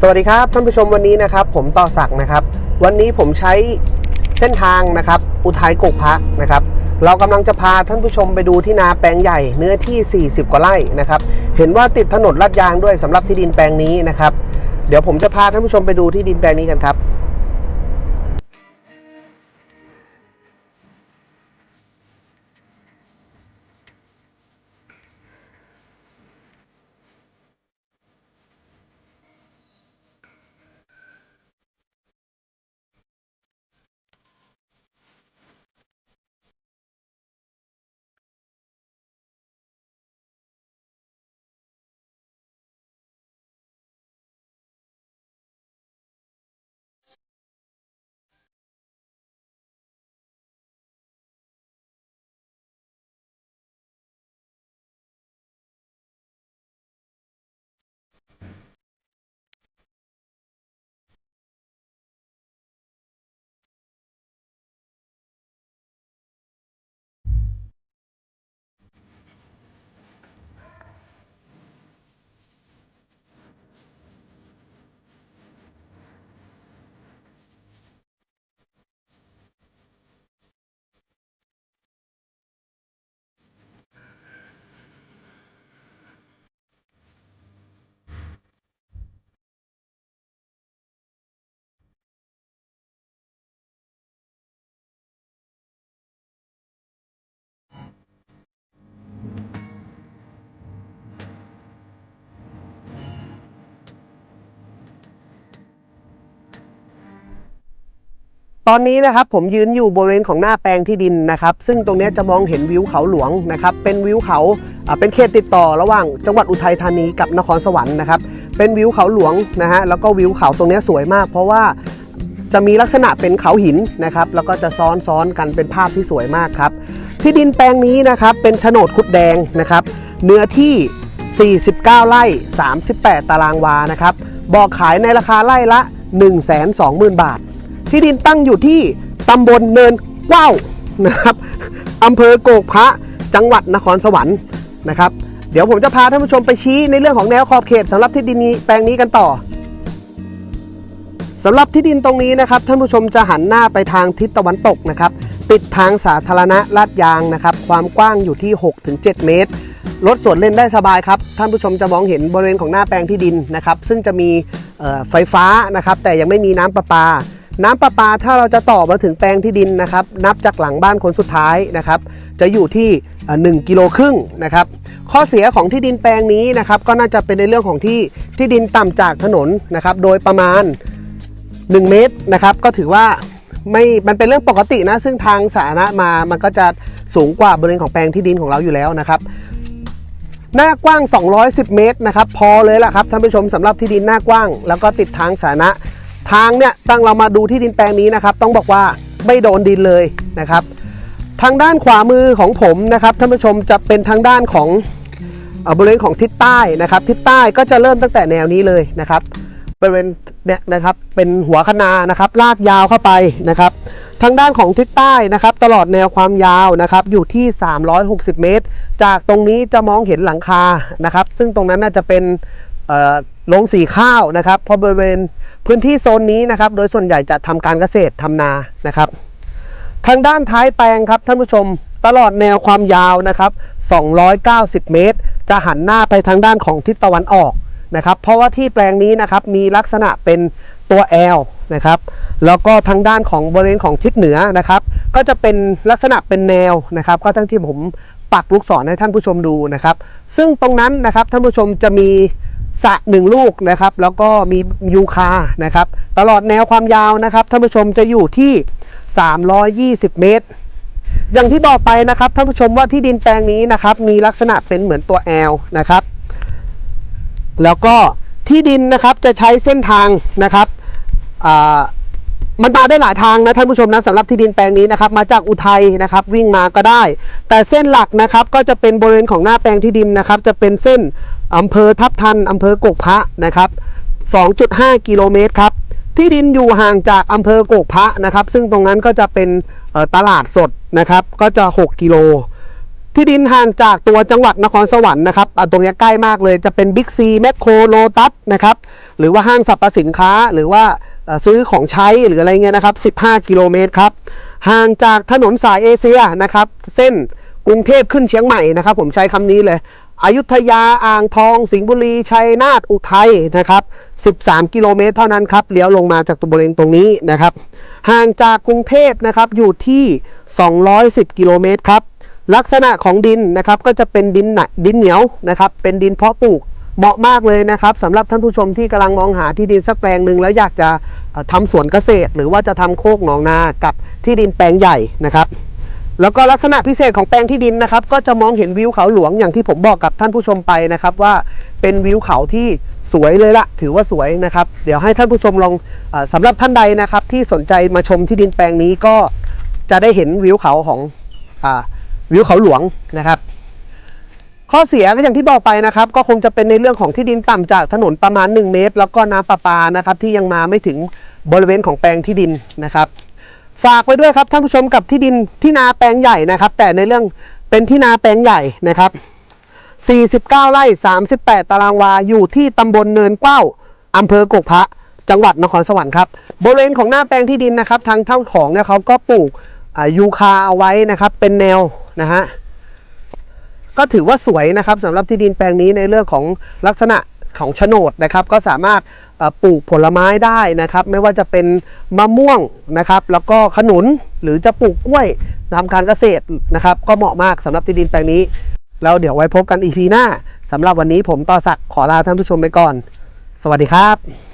สวัสดีครับท่านผู้ชมวันนี้นะครับ ผมต่อศักดิ์นะครับ วันนี้ผมใช้เส้นทางนะครับ อุทัยกกพระนะครับ เรากำลังจะพาท่านผู้ชมไปดูที่นาแปลงใหญ่เนื้อที่ 40 กว่าไร่นะครับ เห็นว่าติดถนนลาดยางด้วยสำหรับที่ดินแปลงนี้นะครับ เดี๋ยวผมจะพาท่านผู้ชมไปดูที่ดินแปลงนี้กันครับ ตอนนี้นะครับผมยืนอยู่บริเวณของหน้าแปลงที่ดินนะครับซึ่งตรงนี้จะมองเห็นวิวเขาหลวงนะครับเป็นวิวเขาเป็นเขตติดต่อระหว่างจังหวัดอุทัยธานีกับนครสวรรค์นะครับเป็นวิวเขาหลวงนะฮะแล้วก็วิวเขาตรงนี้สวยมาก เพราะว่าจะมีลักษณะเป็นเขาหินนะครับแล้วก็จะซ้อนซ้อนกันเป็นภาพที่สวยมากครับที่ดินแปลงนี้นะครับเป็นโฉนดคุดแดงนะครับเนื้อที่ 49 ไร่ 38 ตารางวานะครับบอกขายในราคาไร่ละ 120,000 บาท ที่ดินตั้งอยู่ที่ตำบลเนินกว้าวนะครับอำเภอโกกพระจังหวัดนครสวรรค์นะครับ เดี๋ยวผมจะพาท่านผู้ชมไปชี้ในเรื่องของแนวขอบเขตสำหรับที่ดินนี้แปลงนี้กันต่อสำหรับที่ดินตรงนี้นะครับ ท่านผู้ชมจะหันหน้าไปทางทิศตะวันตกนะครับ ติดทางสาธารณะลาดยางนะครับ ความกว้างอยู่ที่ 6-7 เมตรรถสวนเล่นได้สบายครับ ท่านผู้ชมจะมองเห็นบริเวณของหน้าแปลงที่ดินนะครับ ซึ่งจะมีไฟฟ้านะครับ แต่ยังไม่มีน้ำประปา น้ำประปาถ้าเราจะต่อมาถึงแปลงที่ดินนะครับ นับจากหลังบ้านคนสุดท้ายนะครับ จะอยู่ที่เอ่อ1กิโลครึ่งนะครับ ข้อเสียของที่ดินแปลงนี้นะครับ ก็น่าจะเป็นในเรื่องของที่ที่ดินต่ำจากถนนนะครับ โดยประมาณ 1 เมตรนะครับ ก็ถือว่าไม่ มันเป็นเรื่องปกตินะ ซึ่งทางสาธารณะมา มันก็จะสูงกว่าบริเวณของแปลงที่ดินของเราอยู่แล้วนะครับ หน้ากว้าง 210 เมตรนะครับ พอเลยล่ะครับท่านผู้ชมสำหรับที่ดินหน้ากว้าง แล้วก็ติดทางสาธารณะ ทางเนี่ยตั้งเรามาดูที่ดินแปลงนี้นะครับ ต้องบอกว่าไม่โดนดินเลยนะครับ ทางด้านขวามือของผมนะครับท่านผู้ชมจะเป็นทางด้านของอบริเวณของทิศใต้นะครับ ทิศใต้ก็จะเริ่มตั้งแต่แนวนี้เลยนะครับบริเวณเนี่ยนะครับเป็นหัวคนานะครับ ลากยาวเข้าไปนะครับ ทางด้านของทิศใต้นะครับ ตลอดแนวความยาวนะครับอยู่ที่ 360 เมตร จากตรงนี้จะมองเห็นหลังคานะครับ ซึ่งตรงนั้นน่าจะเป็นเอ่อโรงสีข้าวนะครับเพราะบริเวณ พื้นที่โซนนี้นะครับ โดยส่วนใหญ่จะทำการเกษตรทำนานะครับ ทางด้านท้ายแปลงครับท่านผู้ชมตลอดแนวความยาวนะครับ 290 เมตร จะหันหน้าไปทางด้านของทิศตะวันออกนะครับ เพราะว่าที่แปลงนี้นะครับมีลักษณะเป็นตัว L นะครับ แล้วก็ทางด้านของบริเวณของทิศเหนือนะครับ ก็จะเป็นลักษณะเป็นแนวนะครับ ก็ทั้งที่ผมปักลูกศรให้ท่านผู้ชมดูนะครับ ซึ่งตรงนั้นนะครับท่านผู้ชมจะมี สะหนึ่งลูกนะครับ แล้วก็มียูคานะครับ ตลอดแนวความยาวนะครับท่านผู้ชมจะอยู่ที่ 320 เมตร อย่างที่บอกไปนะครับท่านผู้ชมว่าที่ดินแปลงนี้นะครับมีลักษณะเป็นเหมือนตัวแอลนะครับ แล้วก็ที่ดินนะครับจะใช้เส้นทางนะครับอ่า มันมาได้หลายทางนะท่านผู้ชมนะสำหรับที่ดินแปลงนี้นะครับมาจากอุทัยนะครับวิ่งมาก็ได้ แต่เส้นหลักนะครับก็จะเป็นบริเวณของหน้าแปลงที่ดินนะครับจะเป็นเส้นอำเภอทับทันอำเภอกกพระนะครับ 2.5 กิโลเมตรครับที่ดินอยู่ห่างจากอำเภอโกกพระนะครับ ซึ่งตรงนั้นก็จะเป็นตลาดสดนะครับก็จะ 6 กิโล ที่ดินห่างจากตัวจังหวัดนครสวรรค์นะครับตรงนี้ใกล้มากเลยจะเป็นบิ๊กซีแมคโครโลตัสนะครับหรือว่าห้างสรรพสินค้าหรือว่า ซื้อของใช้หรืออะไรเงี้ยนะครับ 15 กิโลเมตรครับ ห่างจากถนนสายเอเชียนะครับ เส้นกรุงเทพขึ้นเชียงใหม่นะครับ ผมใช้คำนี้เลยอยุธยาอ่างทอง สิงห์บุรี ชัยนาทอุทัยนะครับ 13 กิโลเมตรเท่านั้นครับเลี้ยวลงมาจากตัวบริเวณตรงนี้นะครับ ห่างจากกรุงเทพนะครับอยู่ที่ 210 กิโลเมตรครับ ลักษณะของดินนะครับก็จะเป็นดินหนักดินเหนียวนะครับ เป็นดินเพาะปลูก เหมาะมากเลยนะครับสำหรับท่านผู้ชมที่กำลังมองหาที่ดินสักแปลงหนึ่งแล้วอยากจะทำสวนเกษตร หรือว่าจะทำโคกหนองนากับที่ดินแปลงใหญ่นะครับ แล้วก็ลักษณะพิเศษของแปลงที่ดินนะครับ ก็จะมองเห็นวิวเขาหลวงอย่างที่ผมบอกกับท่านผู้ชมไปนะครับว่าเป็นวิวเขาที่สวยเลยละถือว่าสวยนะครับ เดี๋ยวให้ท่านผู้ชมลองอสำหรับท่านใดนะครับ ที่สนใจมาชมที่ดินแปลงนี้ก็จะได้เห็นวิวเขาของอวิวเขาหลวงนะครับ ข้อเสียก็อย่างที่บอกไปนะครับ ก็คงจะเป็นในเรื่องของที่ดินต่ำจากถนนประมาณ 1 เมตร แล้วก็น้ำประปานะครับที่ยังมาไม่ถึงบริเวณของแปลงที่ดินนะครับ ฝากไว้ด้วยครับท่านผู้ชมกับที่ดินที่นาแปลงใหญ่นะครับ แต่ในเรื่องเป็นที่นาแปลงใหญ่นะครับ 49 ไร่ 38 ตารางวาอยู่ที่ตำบลเนินเก้าอำเภอกกพระจังหวัดนครสวรรค์ครับบริเวณของหน้าแปลงที่ดินนะครับ ทางเท่าของเนี่ยเขาก็ปลูกยูคาเอาไว้นะครับ เป็นแนวนะฮะ ก็ถือว่าสวยนะครับสำหรับที่ดินแปลงนี้ในเรื่องของลักษณะของโฉนดนะครับก็สามารถปลูกผลไม้ได้นะครับ ไม่ว่าจะเป็นมะม่วงนะครับ แล้วก็ขนุนหรือจะปลูกกล้วยทำการเกษตรนะครับ ก็เหมาะมากสำหรับที่ดินแปลงนี้ แล้วเดี๋ยวไว้พบกันอีพีหน้าสำหรับวันนี้ผมต่อศักดิ์ขอลาท่านผู้ชมไปก่อน สวัสดีครับ